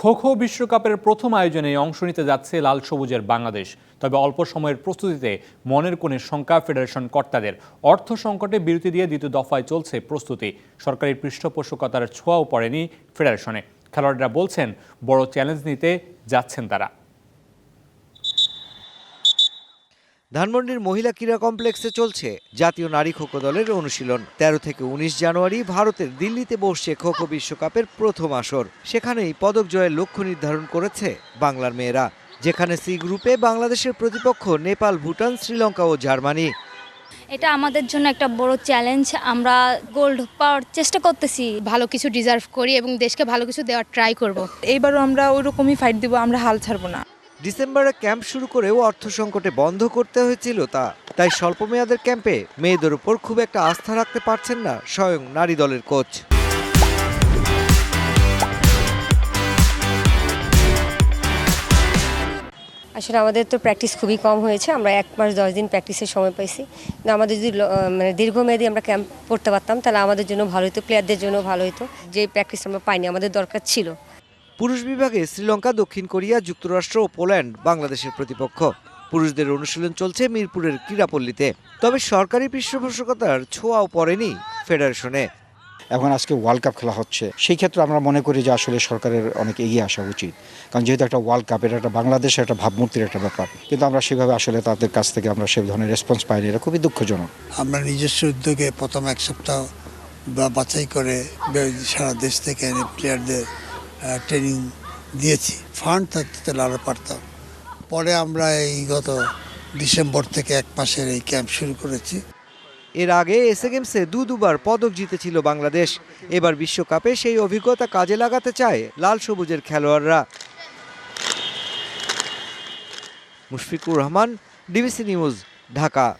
খো খো বিশ্বকাপের প্রথম আয়োজনে অংশ নিতে যাচ্ছে লাল সবুজের বাংলাদেশ। তবে অল্প সময়ের প্রস্তুতিতে মনের কোণে শঙ্কা ফেডারেশন কর্তাদের। অর্থ সংকটে বিরতি দিয়ে দ্বিতীয় দফায় চলছে প্রস্তুতি। সরকারি পৃষ্ঠপোষকতার ছোঁয়াও পড়েনি ফেডারেশনে। খেলোয়াড়রা বলছেন, বড় চ্যালেঞ্জ নিতে যাচ্ছেন তারা। ধানমন্ডির মহিলা ক্রীড়া কমপ্লেক্সে চলছে জাতীয় নারী খোখো দলের অনুশীলন। তেরো থেকে উনিশ জানুয়ারি ভারতের দিল্লিতে বসছে খোখো বিশ্বকাপের প্রথম আসর। সেখানেই পদক জয়ের লক্ষ্য নির্ধারণ করেছে বাংলার মেয়েরা যেখানে সি গ্রুপে বাংলাদেশের প্রতিপক্ষ নেপাল ভুটান শ্রীলঙ্কা ও জার্মানি। এটা আমাদের জন্য একটা বড় চ্যালেঞ্জ। আমরা গোল্ড পাওয়ার চেষ্টা করতেছি ভালো কিছু ডিজার্ভ করি এবং দেশকে ভালো কিছু দেওয়ার ট্রাই করব। এইবারও আমরা ওইরকমই ফাইট দিব আমরা হাল ছাড়বো না। ডিসেম্বরে ক্যাম্প শুরু করেও অর্থ সংকটে বন্ধ করতে হয়েছিল তা। তাই স্বল্প মেয়াদের ক্যাম্পে মেয়েদের উপর খুব একটা আস্থা রাখতে পারছেন না স্বয়ং নারী দলের কোচ। আসলে আমাদের তো প্র্যাকটিস খুবই কম হয়েছে, আমরা এক মাস, দশ দিন প্র্যাকটিসের সময় পাইছি। কিন্তু আমাদের যদি মানে দীর্ঘমেয়াদী আমরা ক্যাম্প করতে পারতাম, তাহলে আমাদের জন্য ভালো হতো প্লেয়ারদের জন্য ভালো হতো যে প্র্যাকটিস আমরা পাইনি, আমাদের দরকার ছিল। পুরুষ বিভাগে শ্রীলঙ্কা দক্ষিণ কোরিয়া যুক্তরাষ্ট্র ও পোল্যান্ড বাংলাদেশের প্রতিপক্ষ। পুরুষদের অনুশীলন চলছে মিরপুরের ক্রীড়াপল্লীতে। তবে সরকারি পৃষ্ঠপোষকতার ছোঁয়াও পড়েনি ফেডারেশনে। এখন আজকে ওয়ার্ল্ড কাপ খেলা হচ্ছে। সেই ক্ষেত্রে আমরা মনে করি যে আসলে সরকারের অনেক এগিয়ে আসা উচিত। কারণ যেহেতু একটা ওয়ার্ল্ড কাপ এটা একটা বাংলাদেশের একটা ভাবমূর্তির একটা ব্যাপার। কিন্তু আমরা সেভাবে আসলে তাদের কাছ থেকে আমরা সেই ধরনের রেসপন্স পাইনি। এটা খুবই দুঃখজনক। আমরা নিজস্ব উদ্যোগে প্রথম এক সপ্তাহ বা বাছাই করে সারা দেশ থেকে এনে প্লেয়ারদের ট্রেনিং দিয়েছি। ফান্ড থাকতে আরও পারতাম পরে আমরা এই গত ডিসেম্বর থেকে এক মাসের এই ক্যাম্প শুরু করেছি। এর আগে এসএ গেমসে দু দুবার পদক জিতেছিল বাংলাদেশ। এবার বিশ্বকাপে সেই অভিজ্ঞতা কাজে লাগাতে চায় লাল সবুজের খেলোয়াড়রা। Mushfiqur Rahman DBC news Dhaka.